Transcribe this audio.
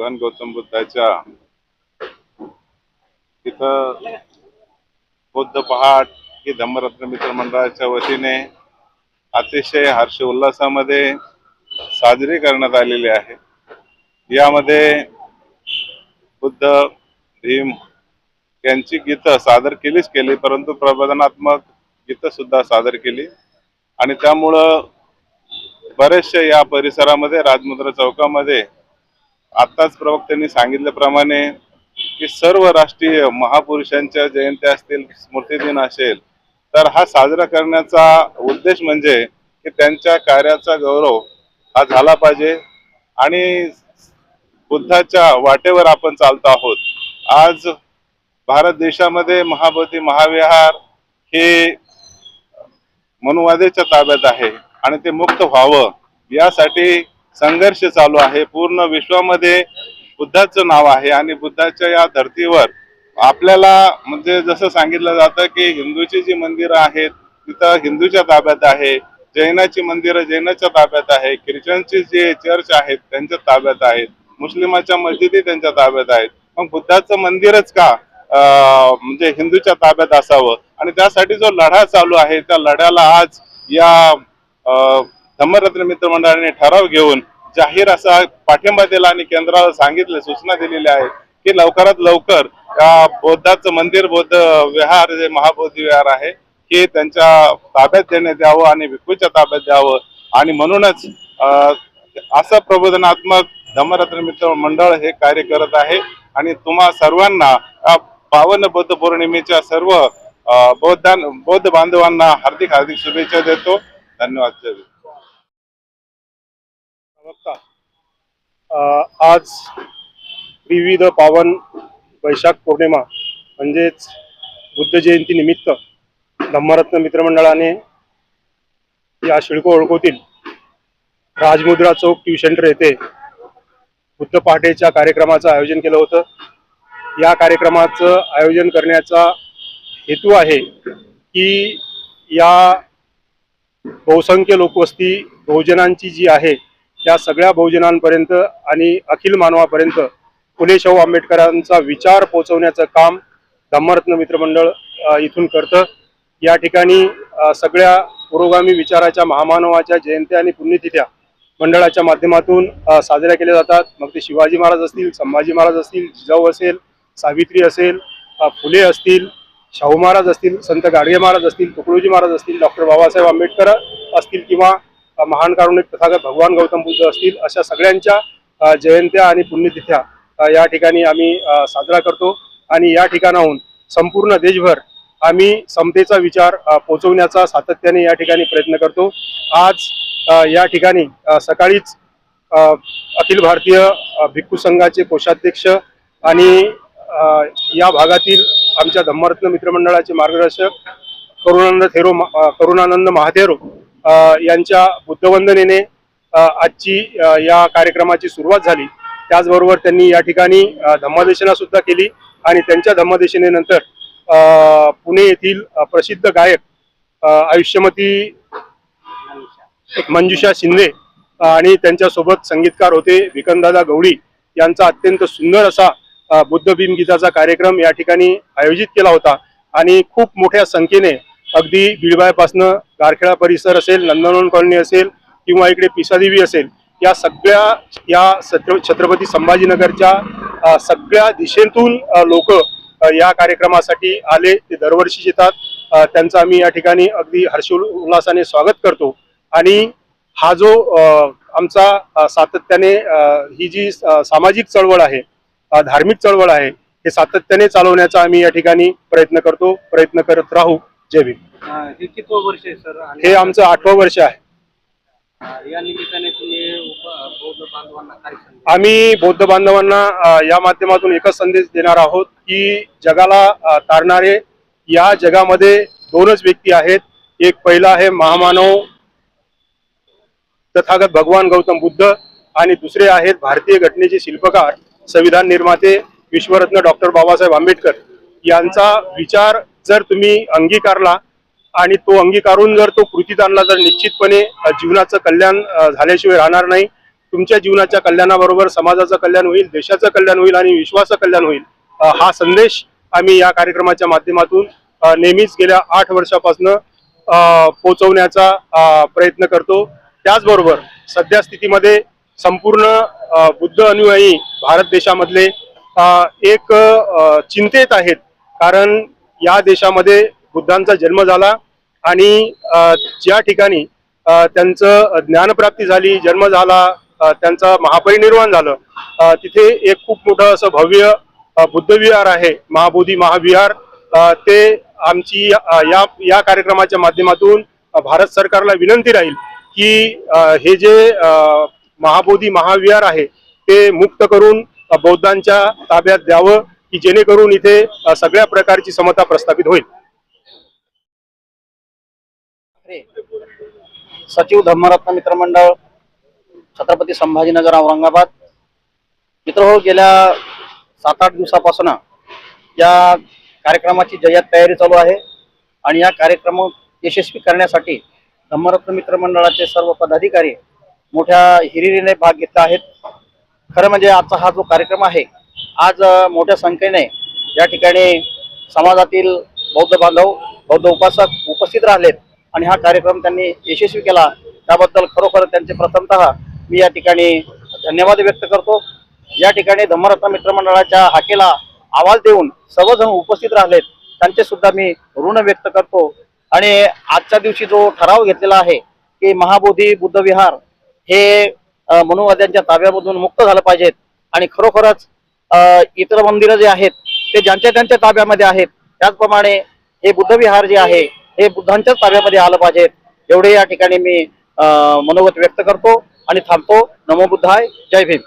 भगवान गौतम बुद्धाच्या तिथं बौद्ध पहाट ही धम्मरत्न मित्र मंडळाच्या वतीने अतिशय हर्ष उल्हासामध्ये साजरी करण्यात आलेली आहे. यामध्ये बुद्ध भीम यांची गीतं सादर केलीच केली परंतु प्रबोधनात्मक गीतं सुद्धा सादर केली. आणि त्यामुळं बरेचसे या परिसरामध्ये राजमुद्रा चौकामध्ये आत्ताच प्रवक्त्यांनी सांगितल्याप्रमाणे की सर्व राष्ट्रीय महापुरुषांच्या जयंत्या असतील स्मृतिदिन असेल तर हा साजरा करण्याचा उद्देश म्हणजे की त्यांच्या कार्याचा गौरव हा झाला पाहिजे आणि बुद्धाच्या वाटेवर आपण चालतो आहोत. आज भारत देशामध्ये महाबोधी महाविहार हे मनुवादेच्या ताब्यात आहे आणि ते मुक्त व्हावं यासाठी संघर्ष चालू आहे. पूर्ण विश्वामध्ये बुद्धाचं नाव आहे आणि बुद्धाच्या या धर्तीवर आपल्याला म्हणजे जसं सांगितलं जातं की हिंदूची जी मंदिरं आहेत तिथं हिंदूच्या ताब्यात आहे जैनाची मंदिरं जैनाच्या ताब्यात आहे ख्रिश्चनची जे चर्च आहेत त्यांच्या ताब्यात आहेत मुस्लिमाच्या मस्जिदी त्यांच्या ताब्यात आहेत. मग बुद्धाचं मंदिरच का अं, म्हणजे हिंदूच्या ताब्यात असावं? आणि त्यासाठी जो लढा चालू आहे त्या लढ्याला आज या अं, धम्मरत्न मित्र मंडळाने ठराव घेऊन जाहीर असा पाठिंबा दिला आणि केंद्राला सांगितले सूचना दिलेल्या आहेत की लवकरात लवकर या बौद्धाचं मंदिर बौद्ध विहार जे महाबोधी विहार आहे हे त्यांच्या ताब्यात देण्यात यावं आणि विकूच्या ताब्यात द्यावं. आणि म्हणूनच अं, असं प्रबोधनात्मक धम्मरत्न मित्र मंडळ हे कार्य करत आहे. आणि तुम्हा सर्वांना पावन बौद्ध पौर्णिमेच्या सर्व बौद्धां बौद्ध बांधवांना हार्दिक हार्दिक शुभेच्छा देतो. धन्यवाद. बघता आज विविध पावन वैशाख पौर्णिमा म्हणजेच बुद्ध जयंती निमित्त धम्मरत्न मित्रमंडळाने या शिळको ओळखोतील राजमुद्रा चौक ट्यू सेंटर येथे बुद्ध पहाटेच्या कार्यक्रमाचं आयोजन केलं होतं. या कार्यक्रमाचं आयोजन करण्याचा हेतू आहे की या बहुसंख्य लोकवस्ती बहुजनांची जी आहे त्या सगळ्या बहुजनांपर्यंत आणि अखिल मानवापर्यंत फुले शाहू आंबेडकरांचा विचार पोहोचवण्याचं काम धम्मरत्न मित्रमंडळ इथून करतं. या ठिकाणी सगळ्या पुरोगामी विचाराच्या महामानवाच्या जयंत्या आणि पुण्यतिथ्या मंडळाच्या माध्यमातून साजऱ्या केल्या जातात. मग ते शिवाजी महाराज असतील संभाजी महाराज असतील जिजाऊ असेल सावित्री असेल फुले असतील शाहू महाराज असतील संत गाडगे महाराज असतील तुकडोजी महाराज असतील डॉक्टर बाबासाहेब आंबेडकर असतील किंवा महान कारुणिक तथागत भगवान गौतम बुद्ध असतील अशा सगळ्यांच्या जयंत्या आणि पुण्यतिथ्या या ठिकाणी आम्ही साजरा करतो. आणि या ठिकाणाहून संपूर्ण देशभर आम्ही समतेचा विचार पोचवण्याचा सातत्याने या ठिकाणी प्रयत्न करतो. आज या ठिकाणी सकाळीच अखिल भारतीय भिक्खू संघाचे कोषाध्यक्ष आणि या भागातील आमच्या धम्मरत्न मित्रमंडळाचे मार्गदर्शक करुणानंद थेरो करुणानंद महाथेरो यांच्या बुद्धवंदनेने आजची या कार्यक्रमाची सुरुवात झाली. त्याचबरोबर त्यांनी या ठिकाणी अ, धम्मदेशना सुद्धा केली आणि त्यांच्या धम्मादेशनेनंतर पुणे येथील प्रसिद्ध गायक आयुष्यमती मंजुषा शिंदे आणि त्यांच्यासोबत संगीतकार होते विकनदादा गवळी यांचा अत्यंत सुंदर असा बुद्ध भीमगीताचा कार्यक्रम या ठिकाणी आयोजित केला होता. आणि खूप मोठ्या संख्येने अगदी बिडबायपासनं गारखेडा परिसर असेल नंदनवन कॉलनी असेल किंवा इकडे पिसादेवी असेल या सगळ्या या छत्र- छत्रपती संभाजीनगरच्या सगळ्या दिशेतून लोक या कार्यक्रमासाठी आले ते दरवर्षी येतात. त्यांचं आम्ही या ठिकाणी अगदी हर्षोल्हासाने स्वागत करतो. आणि हा जो आमचा सातत्याने ही जी सामाजिक चळवळ आहे धार्मिक चळवळ आहे हे सातत्याने चालवण्याचा आम्ही या ठिकाणी प्रयत्न करतो प्रयत्न करत राहू. जय भीम. हे वर्ष आहे सर? आणि हे आमचं आठवं वर्ष आहे. अं, या निमित्ताने तुम्ही उप- बौद्ध बांधवांना काय संदेश आम्ही बौद्ध बांधवांना अ, या माध्यमातून एकच संदेश देणार आहोत की जगाला अ, तारणारे या जगामध्ये दोनच व्यक्ती आहेत. एक पहिला आहे महामानव तथागत भगवान गौतम बुद्ध आणि दुसरे आहेत भारतीय घटनेचे शिल्पकार संविधान निर्माते विश्वरत्न डॉक्टर बाबासाहेब आंबेडकर. यांचा विचार जर तुम्ही अंगीकारला आणि तो अंगीकारून जर तो कृतीत आणला तर निश्चितपणे जीवनाचं कल्याण झाल्याशिवाय राहणार नाही. तुमच्या जीवनाच्या कल्याणाबरोबर समाजाचं कल्याण होईल देशाचं कल्याण होईल आणि विश्वाचं कल्याण होईल. हा संदेश आम्ही या कार्यक्रमाच्या माध्यमातून नेहमीच गेल्या आठ वर्षापासून पोचवण्याचा प्रयत्न करतो. त्याचबरोबर सध्या स्थितीमध्ये संपूर्ण बुद्ध अनुयायी भारत देशामधले एक चिंतेत आहेत. कारण या देशामध्ये बुद्धांचा जन्म झाला आणि ज्या ठिकाणी त्यांचं ज्ञानप्राप्ती झाली जन्म झाला त्यांचा महापरिनिर्वाण झालं तिथे एक खूप मोठं असं भव्य बुद्धविहार आहे महाबोधी महाविहार. ते आमची या या कार्यक्रमाच्या माध्यमातून भारत सरकारला विनंती राहील की हे जे महाबोधी महाविहार आहे ते मुक्त करून बौद्धांच्या ताब्यात द्यावं. की जेणेकरून इथे सगळ्या प्रकारची समता प्रस्थापित होईल. सचिव धम्मरत्न मित्रमंडळ छत्रपती संभाजीनगर औरंगाबाद. मित्र हो गेल्या सात आठ दिवसापासून या कार्यक्रमाची जयात तयारी चालू आहे आणि या कार्यक्रम यशस्वी करण्यासाठी धम्मरत्न मित्रमंडळाचे सर्व पदाधिकारी मोठ्या हिरिरीने भाग घेतला आहेत. खरं म्हणजे आजचा हा जो कार्यक्रम आहे आज मोठ्या संख्येने या ठिकाणी समाजातील बौद्ध बांधव बौद्ध उपासक उपस्थित राहिलेत आणि हा कार्यक्रम त्यांनी यशस्वी केला. त्याबद्दल खरोखर त्यांचे प्रथमतः मी या ठिकाणी धन्यवाद व्यक्त करतो. या ठिकाणी धम्मरत्न मित्रमंडळाच्या हाकेला आवाज देऊन सर्वजण उपस्थित राहिलेत त्यांचे सुद्धा मी ऋण व्यक्त करतो. आणि आजच्या दिवशी जो ठराव घेतलेला आहे की महाबोधी बुद्ध विहार हे अ, मनुवाद्यांच्या ताब्यामधून मुक्त झालं पाहिजेत आणि खरोखरच इतर मंदिरं जे आहेत ते ज्यांच्या त्यांच्या ताब्यामध्ये आहेत त्याचप्रमाणे हे बुद्ध विहार जे आहे हे बुद्धांच्याच ताब्यामध्ये आलं पाहिजेत एवढे या ठिकाणी मी मनोगत व्यक्त करतो आणि थांबतो. नमो बुद्धाय. जय भीम.